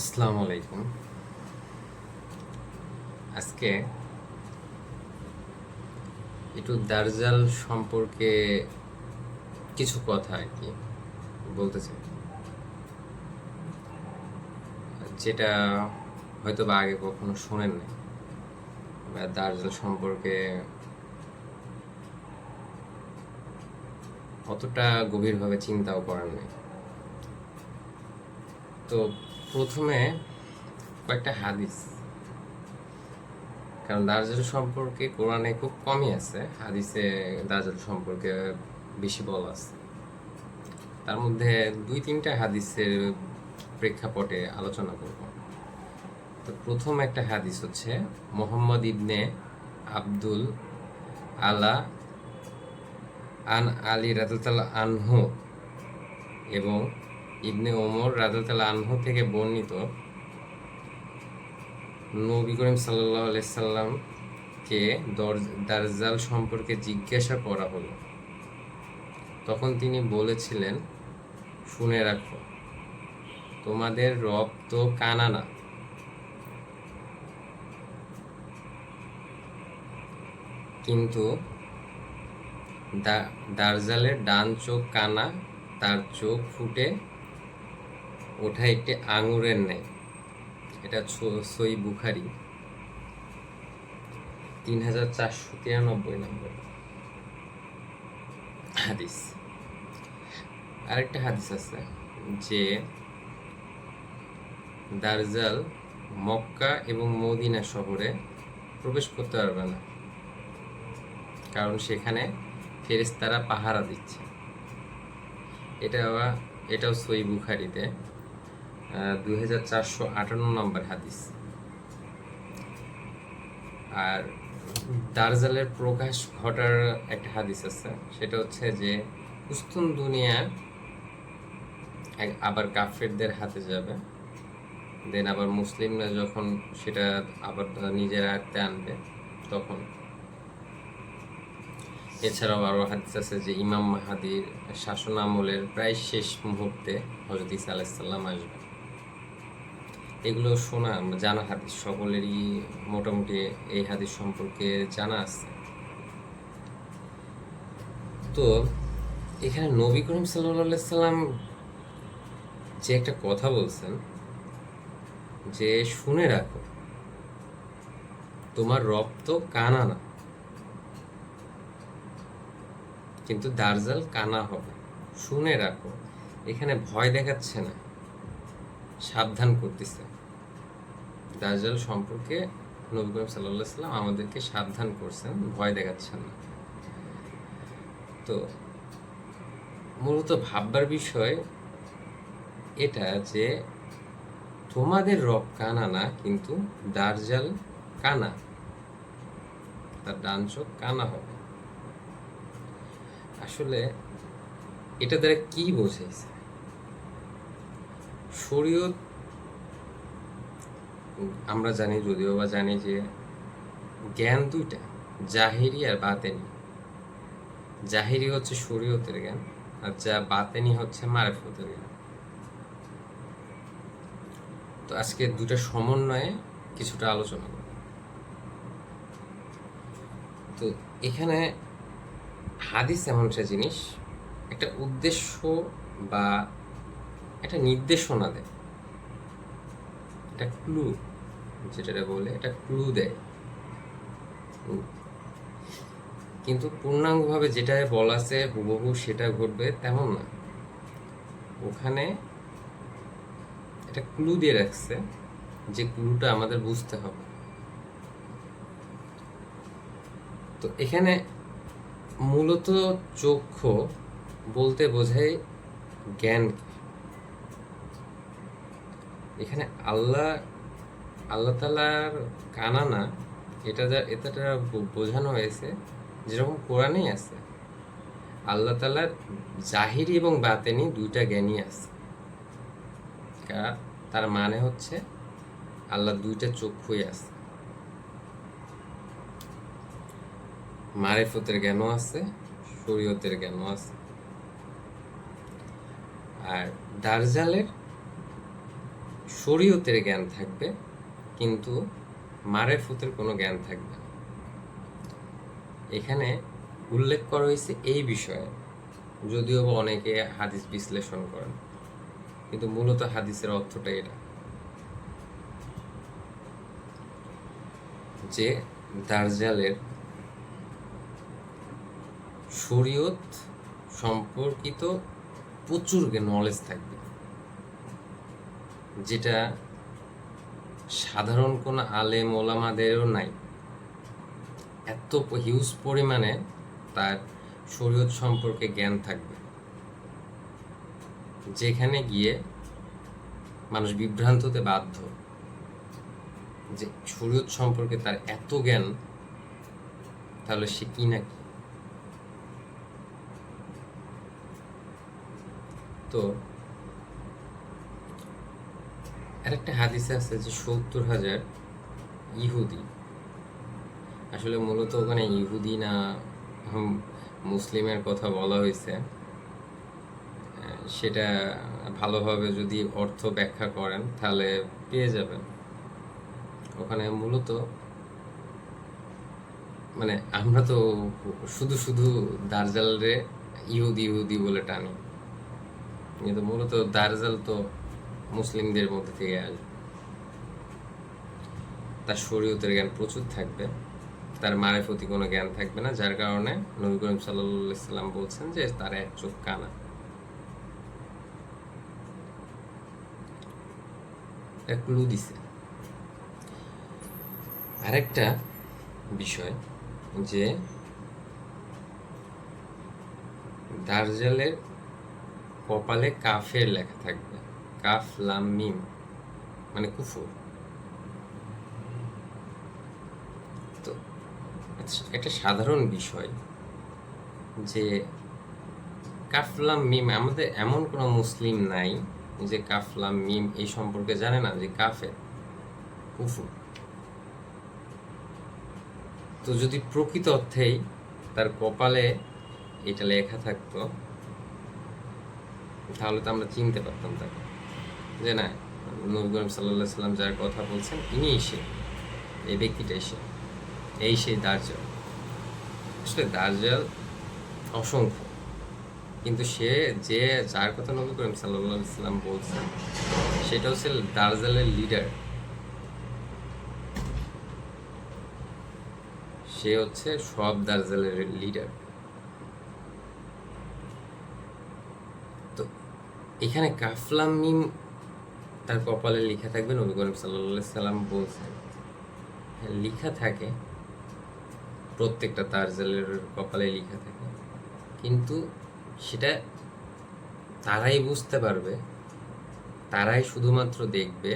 আসসালামু আলাইকুম। আজকে একটু দার্জাল সম্পর্কে কিছু কথা আর কি বলতে চাই যেটা হয়তো বা আগে কখনো শোনেন নাই। বা দার্জাল সম্পর্কে অতটা গভীরভাবে চিন্তাও করেন নাই। তো প্রথমে কয়েকটা হাদিস। কারণ দার্জাল সম্পর্কে কোরআনে খুব কমই আছে, হাদিসে দার্জাল সম্পর্কে বেশি বলা আছে। তার মধ্যে দুই তিনটা হাদিসের প্রেক্ষাপটে আলোচনা করব। তো প্রথম একটা হাদিস হচ্ছে মোহাম্মদ ইবনে আব্দুল আলা আন আলী রাজাতাল্লাহ আনহু এবং ইবনে ওমর রাজাতাল্লাহ আনহু থেকে বর্ণিত নবী করিম সাল্লাহ সাল্লামকে দার্জাল সম্পর্কে জিজ্ঞাসা করা হলো। তখন তিনি বলেছিলেন, শুনে রাখো, তোমাদের রব তো কানা না কিন্তু দার্জালের ডান চোখ কানা, তার চোখ ফুটে ওঠা একটি আঙুরের নেয় এটা সই বুখারি। তিন হাজার চারশো তিরানব্বই নম্বর। হাদিস। আরেকটা হাদিস আছে যে দার্জাল মক্কা এবং মদিনা শহরে প্রবেশ করতে পারবে না। কারণ সেখানে ফেরেশতারা পাহারা দিচ্ছে। এটা এটাও সই বুখারিতে। দুই হাজার চারশো আটান্ন নম্বর হাদিস। আর দার্জালের প্রকাশ ঘটার একটা হাদিস আছে, সেটা হচ্ছে যে, উস্তুন দুনিয়া আবার কাফেরদের হাতে যাবে, দেন আবার মুসলিমরা যখন সেটা আবার নিজের আয়ত্তে আনবে, তখন। এছাড়াও আরও হাদিস আছে যে, ইমাম মাহাদির শাসন আমলের প্রায় শেষ মুহূর্তে হজরত ইসা আলাইসাল্লাম আসবে এগুলো শোনা, জানা হাদিস, সকলেরই মোটামুটি এই হাদিস সম্পর্কে জানা আছে। তো এখানে নবী করিম সাল্লাম যে একটা কথা বলছেন, যে শুনে রাখো, তোমার রব তো কানা না কিন্তু দার্জাল কানা হবে। শুনে রাখো, এখানে ভয় দেখাচ্ছে না, সাবধান করতেছে। দার্জাল সম্পর্কে নবী করিম সাল্লাহ সাল্লাম আমাদেরকে সাবধান করছেন, ভয় দেখাচ্ছেন না। তো মূলত ভাববার বিষয় এটা যে তোমাদের রব কানা না, কিন্তু দার্জাল কানা। তার ডান চোখ কানা হবে। আসলে এটা দ্বারা কি বোঝাইছে শরীয়ত আমরা জানি, যদিও বা জানি যে জ্ঞান দুইটা, জাহিরি আর বাতেনি। জাহিরি হচ্ছে শরীয়তের জ্ঞান আর যা বাতেনি হচ্ছে মারেফতের জ্ঞান। তো আজকে দুটা সমন্বয়ে কিছুটা আলোচনা করব। তো এখানে হাদিস এমন একটা জিনিস, একটা উদ্দেশ্য বা একটা নির্দেশনা দেয়। একটা ক্লু যেটা বলে একটা ক্লু দেয়। কিন্তু পূর্ণাঙ্গভাবে যেটা বলা আছে হুবহু সেটা ঘটবে তেমন না। ওখানে একটা ক্লু দিয়ে রাখছে যে ক্লুটা আমাদের বুঝতে হবে। তো এখানে মূলত চক্ষু বলতে বোঝায় জ্ঞান এখানে আল্লাহ আল্লাহ তালার কানা না এটা যা এটা বোঝানো হয়েছে যেরকম কোরআনেই আছে। আল্লাহ তালার জাহিরি এবং বাতেনি দুইটা জ্ঞানই আছে। তার মানে হচ্ছে আল্লাহ দুইটা চক্ষুই আছে। মারেফতের জ্ঞানও আছে, শরীয়তের জ্ঞানও আছে। আর দার্জালের শরীয়তের জ্ঞান থাকবে কিন্তু মারেফতের কোনো জ্ঞান থাকবে না। এখানে উল্লেখ করা হয়েছে এই বিষয়ে, যদিও বা অনেকে হাদিস বিশ্লেষণ করেন, কিন্তু মূলত হাদিসের অর্থটা এটা। যে দার্জালের শরীয়ত সম্পর্কিত প্রচুর নলেজ থাকবে, যেটা সাধারণ কোনো আলেম ওলামাদেরও নাই। এত হিউজ পরিমাণে তার শরীয়ত সম্পর্কে জ্ঞান থাকবে। যেখানে গিয়ে মানুষ বিভ্রান্ত হতে বাধ্য। যে শরীয়ত সম্পর্কে তার এত জ্ঞান, তাহলে সে কি না কি? তো আরেকটা হাদিসে আছে যে সত্তর হাজার ইহুদি। আসলে মূলত ওখানে ইহুদি না মুসলিমের কথা বলা হয়েছে। সেটা ভালোভাবে যদি অর্থ ব্যাখ্যা করেন, তাহলে পেয়ে যাবেন। ওখানে মূলত মানে আমরা তো শুধু শুধু দার্জালরে ইহুদি ইহুদি বলে টানি। কিন্তু মূলত দার্জাল তো মুসলিমদের মধ্যে থেকে আসবে তার শরীয়তের জ্ঞান প্রচুর থাকবে, তার মারেফতি কোনো জ্ঞান থাকবে না, যার কারণে নবী করিম সাল্লাম বলছেন যে তার এক চোখ কানা। ক্লু দিছে। আরেকটা বিষয় যে দার্জালের কপালে কাফের লেখা থাকবে। কাফ লাম মিম মানে কুফুর তো একটা সাধারণ বিষয় যে কাফলাম মিম আমাদের এমন কোনো মুসলিম নাই যে কাফলাম মিম এই সম্পর্কে জানে না যে কাফে কুফুর। তো যদি প্রকৃত অর্থেই তার কপালে এটা লেখা থাকতো, তাহলে তো আমরা চিনতে পারতাম তাকে। যে না, নবী করিম সাল্লাহ সাল্লাম যার কথা বলছেন ইনি সে। এই ব্যক্তিটাই সে। এই সেই দার্জাল। আসলে দার্জাল অসংখ্য। কিন্তু সে যে যার কথা নবী করিম সাল্লাহ সাল্লাম বলছেন, সেটা হচ্ছে দার্জালের লিডার সে হচ্ছে সব দার্জালের লিডার তো এখানে কাফলাম মিম তার কপালে লেখা থাকবে নবী করিম সাল্লাহ সাল্লাম বলছেন হ্যাঁ, লেখা থাকে প্রত্যেকটা তার তারজালের কপালে লেখা থাকে কিন্তু সেটা তারাই বুঝতে পারবে তারাই শুধুমাত্র দেখবে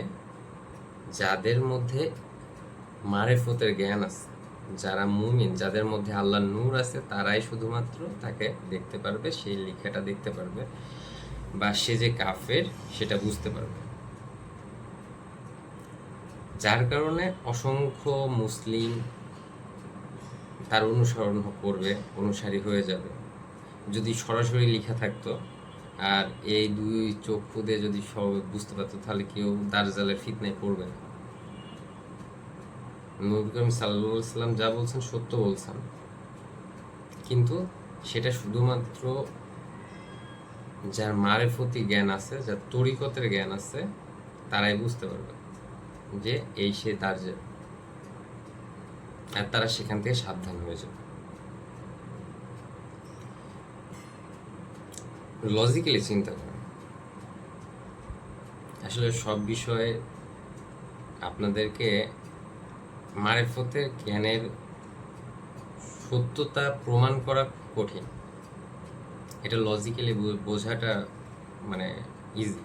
যাদের মধ্যে মারেফতের জ্ঞান আছে যারা মুমিন যাদের মধ্যে আল্লাহ নূর আছে তারাই শুধুমাত্র তাকে দেখতে পারবে সেই লেখাটা দেখতে পারবে বা সে যে কাফের সেটা বুঝতে পারবে। যার কারণে অসংখ্য মুসলিম তার অনুসরণ করবে, অনুসারী হয়ে যাবে। যদি সরাসরি লেখা থাকতো, আর এই দুই চোখ খুদে যদি সব বুঝতে পারতো, তাহলে কেউ দার্জালের ফিতনায় পড়বে না। নবী করিম সাল্লাম যা বলছেন সত্য বলছেন। কিন্তু সেটা শুধুমাত্র যার মারেফতি জ্ঞান আছে, যার তরিকতের জ্ঞান আছে, তারাই বুঝতে পারবে যে এই সে দার্জাল আর তারা সেখান থেকে সাবধান হয়ে যাবে লজিক্যালি চিন্তা করেন। আসলে সব বিষয়ে আপনাদেরকে মারেফতের জ্ঞানের সত্যতা প্রমাণ করা কঠিন। এটা লজিক্যালি বোঝাটা মানে ইজি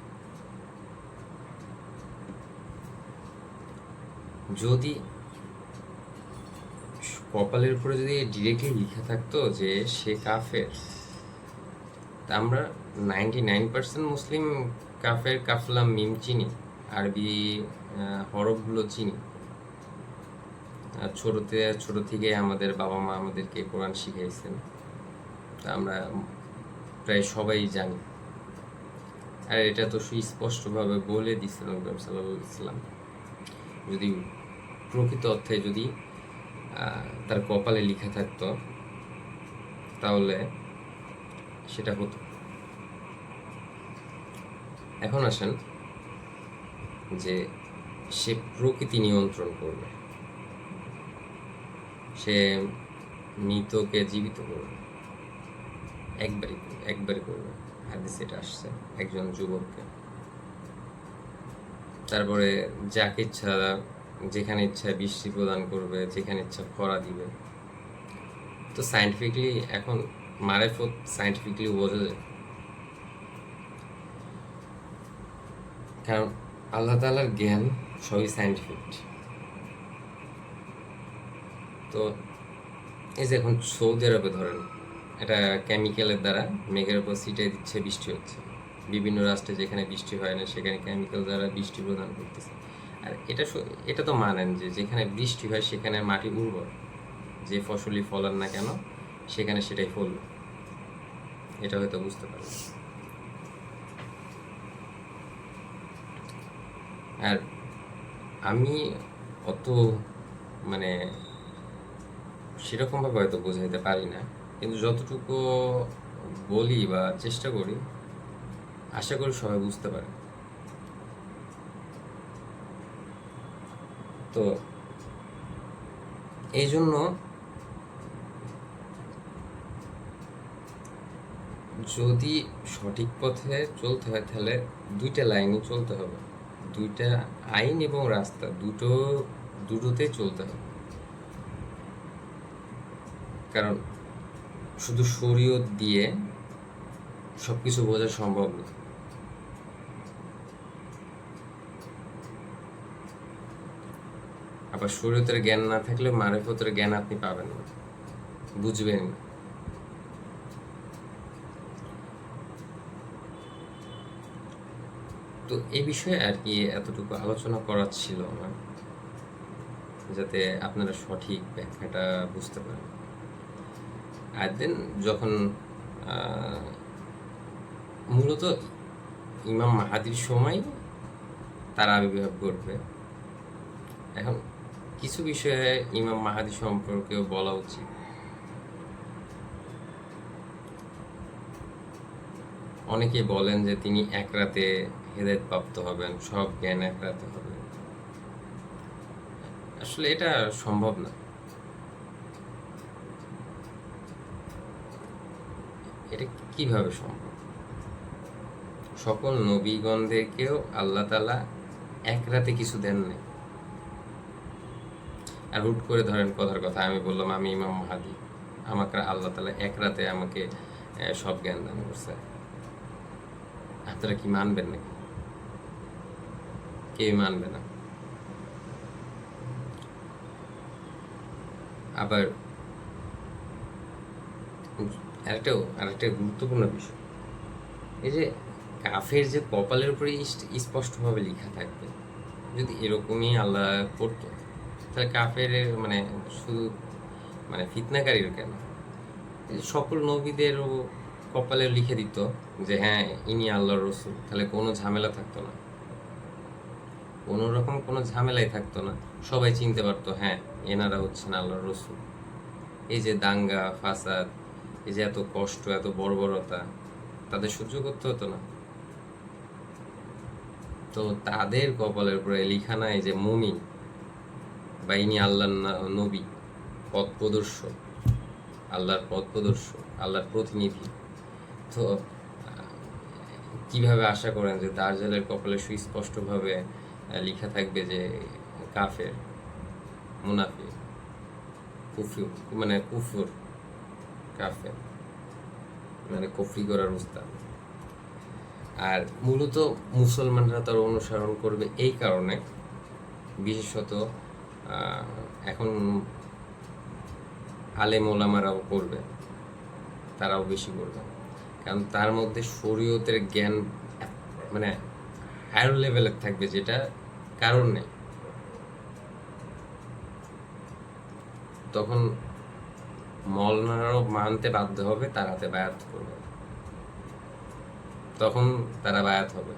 যদি কপালের উপরে যদি ডিরেক্টলি লেখা থাকতো যে সে কাফের, তা আমরা নাইনটি নাইন পার্সেন্ট মুসলিম কাফের কাফলাম মিম চিনি, আরবি হরফগুলো চিনি। ছোটতে ছোট থেকে আমাদের বাবা মা আমাদেরকে কোরআন শিখিয়েছেন তা আমরা প্রায় সবাই জানি। আর এটা তো সুস্পষ্টভাবে বলে দিছিল নবী ইসলাম যদি প্রকৃত অর্থে যদি তার কপালে লেখা থাকতো, তাহলে সেটা হতো। এখন আসেন যে সে প্রকৃতি নিয়ন্ত্রণ করবে। সে মৃতকে জীবিত করবে। একবারই একবারই করবে। হাদিস এটা আসছে, একজন যুবককে। তারপরে যাকে ইচ্ছা যেখানে ইচ্ছা বৃষ্টি প্রদান করবে, যেখানে ইচ্ছা খরা দিবে। তো সাইন্টিফিকলি এখন মারেফত সাইন্টিফিকলি বোঝা যায়। কারণ আল্লাহ তালার জ্ঞান সবই সাইন্টিফিক তো এই যে এখন সৌদি আরবে ধরেন, এটা কেমিক্যালের দ্বারা মেঘের উপর ছিটিয়ে দিচ্ছে বৃষ্টি হচ্ছে। বিভিন্ন রাষ্ট্রে যেখানে বৃষ্টি হয় না, সেখানে কেমিক্যাল দ্বারা বৃষ্টি প্রদান করতেছে। আর এটা এটা তো মানেন যে যেখানে বৃষ্টি হয় সেখানে মাটি উর্বর। যে ফসলই ফলান না কেন, সেখানে সেটাই ফলবে। এটা হয়তো বুঝতে পারবেন আর আমি অত মানে সেরকমভাবে হয়তো বোঝাইতে পারি না, কিন্তু যতটুকু বলি বা চেষ্টা করি, আশা করি সবাই বুঝতে পারে। তো এই জন্য যদি সঠিক পথে চলতে হয়, তাহলে দুইটা লাইনই চলতে হবে। দুইটা আইন এবং রাস্তা, দুটো, দুটোতেই চলতে হবে। কারণ শুধু শরীয়ত দিয়ে সব কিছু বোঝা সম্ভব না আবার শরীয়তের জ্ঞান না থাকলে মারেফতের জ্ঞান আপনি পাবেন না। বুঝবেন? না তো এই বিষয়ে আর কি এতটুকু আলোচনা করার ছিল আমার, যাতে আপনারা সঠিক ব্যাখ্যাটা বুঝতে পারেন। আর দেন যখন মূলত ইমাম মাহাদির সময় তারা আবির্ভাব ঘটবে, এখন কিছু বিষয়ে ইমাম মাহাদি সম্পর্কেও বলা উচিত। অনেকে বলেন যে তিনি এক রাতে হেদায়ত প্রাপ্ত হবেন, সব জ্ঞান এক রাতে হবে। আসলে এটা সম্ভব না। এটা কীভাবে সম্ভব? সকল নবীগণদেরকেও আল্লাহ তালা এক রাতে কিছু দেন নাই আর হুট করে ধরেন কথার কথা। আমি বললাম, আমি ইমাম মাহাদি। আমাকে আল্লাহ তালা এক রাতে আমাকে সব জ্ঞান দান করছে। আপনারা কি মানবেন নাকি? কেউ মানবে না? আবার আরেকটা আরেকটা গুরুত্বপূর্ণ বিষয়। এই যে কাফের যে কপালের উপরে স্পষ্টভাবে লেখা থাকবে, যদি এরকমই আল্লাহ করতো তাহলে কাফের মানে শুধু মানে ফিতনাকারীর কেন? সকল নবীদেরও কপালে লিখে দিত যে হ্যাঁ ইনি আল্লাহর রসুল। তাহলে কোনো ঝামেলা থাকতো না। কোনো রকম কোনো ঝামেলাই থাকতো না। সবাই চিনতে পারতো হ্যাঁ এনারা হচ্ছেন আল্লাহর রসুল। এই যে দাঙ্গা, ফাসাদ, এই যে এত কষ্ট, এত বর্বরতা, তাদের সহ্য করতে হতো না। তো তাদের কপালের উপরে লিখা নাই যে, মুমিন। বা ইনি আল্লাহর নবী, পথ প্রদর্শক, আল্লাহর পথ প্রদর্শক, আল্লাহর প্রতিনিধি। তো কীভাবে আশা করেন যে দার্জালের কপালে সুস্পষ্টভাবে লেখা থাকবে যে কাফের মুনাফি কুফির মানে কুফুর কাফের মানে কফরি করার উস্তাদ? আর মূলত মুসলমানরা তার অনুসরণ করবে এই কারণে, বিশেষত এখন আলেম ওলামারাও করবে তারাও বেশি করবে কারণ তার মধ্যে শরীয়তের জ্ঞান মানে হায়ার লেভেলের থাকবে, যেটা কারণ নেই। তখন মলনারাও মানতে বাধ্য হবে, তার হাতে বায়াত করবে। তখন তারা বায়াত হবে।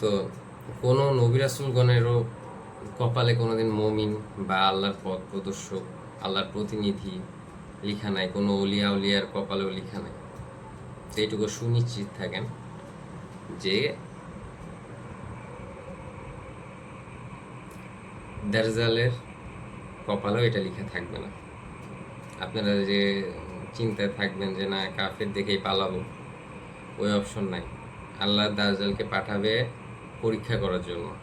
তো কোনো নবিরাসুলগণেরও কপালে কোনোদিন মমিন বা আল্লাহর পথ প্রদর্শক, আল্লাহর প্রতিনিধি লিখা নাই, কোনো অলিয়া উলিয়ার কপালেও লিখা নাই। তো এইটুকু সুনিশ্চিত থাকেন যে দার্জালের কপালেও এটা লিখা থাকবে না। আপনারা যে চিন্তায় থাকবেন যে না, কাফের দেখেই পালাবো, ওই অপশন নাই। আল্লাহ দার্জালকে পাঠাবে পরীক্ষা করার জন্য।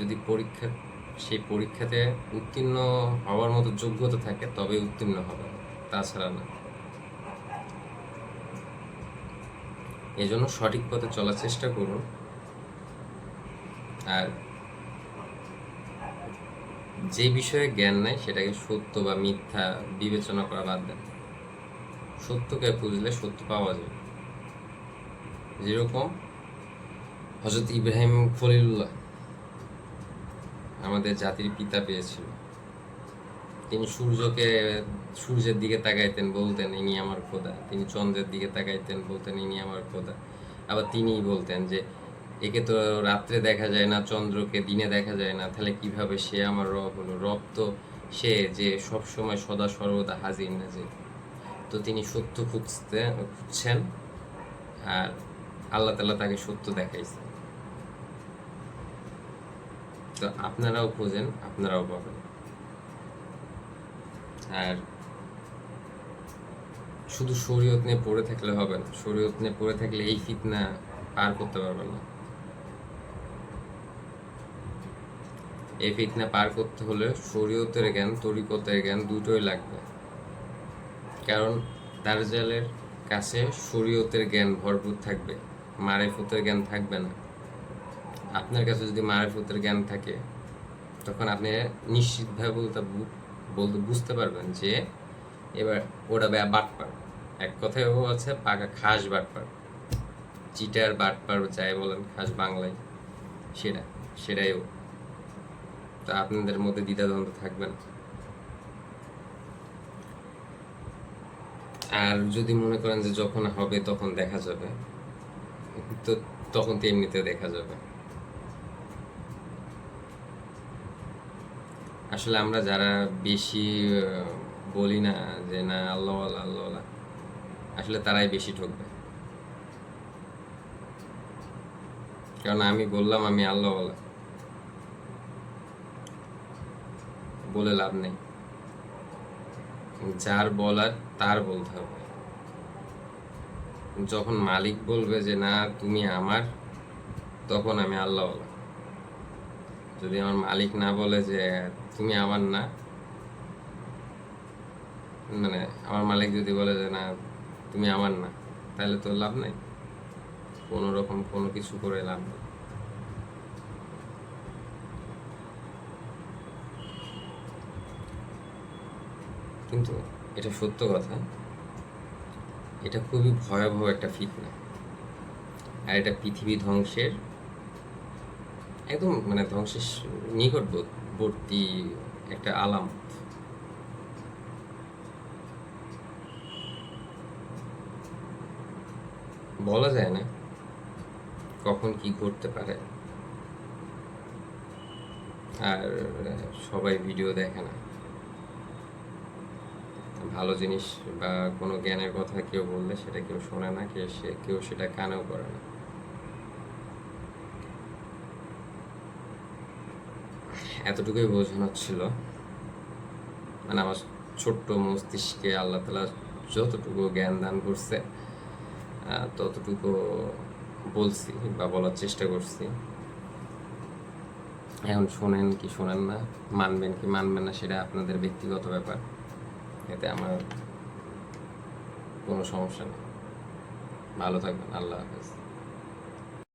যদি পরীক্ষা, সেই পরীক্ষাতে উত্তীর্ণ হওয়ার মতো যোগ্যতা থাকে তবে উত্তীর্ণ হবে। তাছাড়া না। এই জন্য সঠিক পথে চলার চেষ্টা করুন। আর যে বিষয়ে জ্ঞান নাই, সেটাকে সত্য বা মিথ্যা বিবেচনা করা বাদ দেন। সত্যকে খুঁজলে সত্য পাওয়া যায়। যেরকম হজরত ইব্রাহিম খলিলুল্লাহ আমাদের জাতির পিতা পেয়েছিল। তিনি সূর্যকে, সূর্যের দিকে তাকাইতেন বলতেন, ইনি আমার খোদা। তিনি চন্দ্রের দিকে তাকাইতেন বলতেন, ইনি আমার খোদা। আবার তিনিই বলতেন যে, একে তো রাত্রে দেখা যায় না, চন্দ্রকে দিনে দেখা যায় না। তাহলে কীভাবে সে আমার রব হলো? রব তো সে যে সব সময় সদা সর্বদা হাজির নাজির তো তিনি সত্য খুঁজতে, খুঁজছেন আর আল্লাহ তালা তাকে সত্য দেখাইছে। তো আপনারাও খোঁজেন, আপনারাও পাবেন। আর শুধু শরীয়ত নিয়ে পড়ে থাকলে হবে না, শরীয়ত নিয়ে পড়ে থাকলে এই ফিতনা পার করতে পারবেন না। এই ফিতনা পার করতে হলে শরীয়তের জ্ঞান, তরিকতের জ্ঞান দুটোই লাগবে। কারণ দার্জালের কাছে শরীয়তের জ্ঞান ভরপুর থাকবে, মারেফতের জ্ঞান থাকবে না। আপনার কাছে যদি মারেফতের জ্ঞান থাকে, তখন আপনি নিশ্চিতভাবে বলতে বলতে বুঝতে পারবেন যে এবার ওটা ব্যা বাটপার। এক কথায় ও আছে পাকা খাস বাটপার। চিটার বাটপার যাই বলেন, খাস বাংলায়, সেটা, সেটাই ও। তো আপনাদের মধ্যে দ্বিধাদ্বন্দ্ব থাকবে না। আর যদি মনে করেন যে যখন হবে তখন দেখা যাবে, তো তখন তো এমনিতে দেখা যাবে। আসলে আমরা যারা বেশি বলি না যে না, আল্লাহ আল্লাহ আসলে তারাই বেশি ঠকবে। কারণ আমি বললাম আমি আল্লাহ বলে লাভ নেই। যার বলার, তার বলতে হবে। যখন মালিক বলবে যে, না, তুমি আমার, তখন আমি আল্লাহ যদি আমার মালিক না বলে যে তুমি আমার না মানে আমার মালিক যদি বলে যে না, তুমি আমার না, তাহলে তো লাভ নাই। কোনো রকম কোনো কিছু করে লাভ নেই। কিন্তু এটা সত্য কথা, এটা খুবই ভয়াবহ একটা ফিতনা। আর এটা পৃথিবী ধ্বংসের একদম মানে ধ্বংসের নিকটবর্তী একটা আলাম। বলা যায় না কখন কি ঘটতে পারে। আর, সবাই ভিডিও দেখে না। ভালো জিনিস বা কোনো জ্ঞানের কথা কেউ বললে সেটা কেউ শোনে না, কেউ সে কেউ সেটা কানেও করে না। এতটুকুই বোঝানো ছিল। মানে আমার ছোট্ট মস্তিষ্কে আল্লাহ তালা যতটুকু জ্ঞান দান করছে ততটুকু বলছি বা বলার চেষ্টা করছি। এখন শোনেন কি শোনেন না, মানবেন কি মানবেন না সেটা আপনাদের ব্যক্তিগত ব্যাপার। এতে আমার কোনো সমস্যা নেই। ভালো থাকবেন, আল্লাহ হাফেজ।